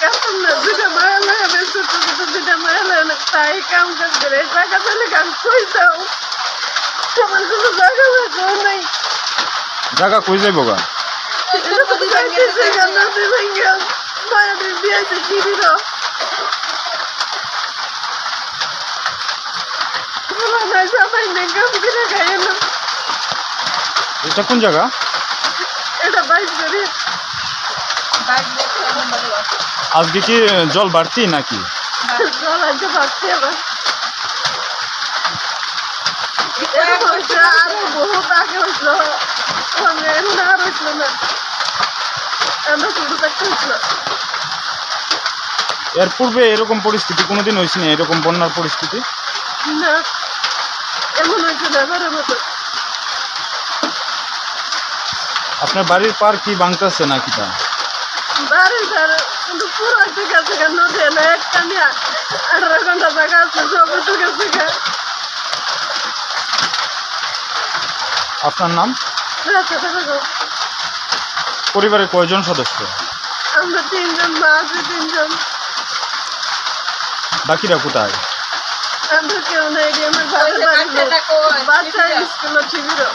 কাম না দুটা মায়া লাগাবে ছোট ছোট দুটা মায়া লাগাবে তাই কাম কাজ করে টাকা পেলে কাম কই দাও আমার কোনো জায়গা লাগো নাই জায়গা কই যাইব গা? এটা তো দিবেন কিরির না সবাই নেই কাম করে খাই না এটা কোন জায়গা এটা বাইক করে আজকে কি জল বাড়তি নাকি? এর পূর্বে এরকম পরিস্থিতি কোনোদিন হয়েছে না? এরকম বন্যার পরিস্থিতি? আপনার বাড়ির পার কি বাংতাছে নাকি তা? বাড়ি কিন্তু পুরো একটা গেছে নদী না এক কানিয়া আঠারো ঘণ্টা জায়গা আছে সব একটু গেছে আপনার নাম? থাকো। পরিবারের কয়জন সদস্য? আমরা তিনজন মা আছে তিনজন। বাকিরা কোথায়? আমরা কেউ নেই আমার বাচ্চা বাচ্চা স্কুলে টিভিরও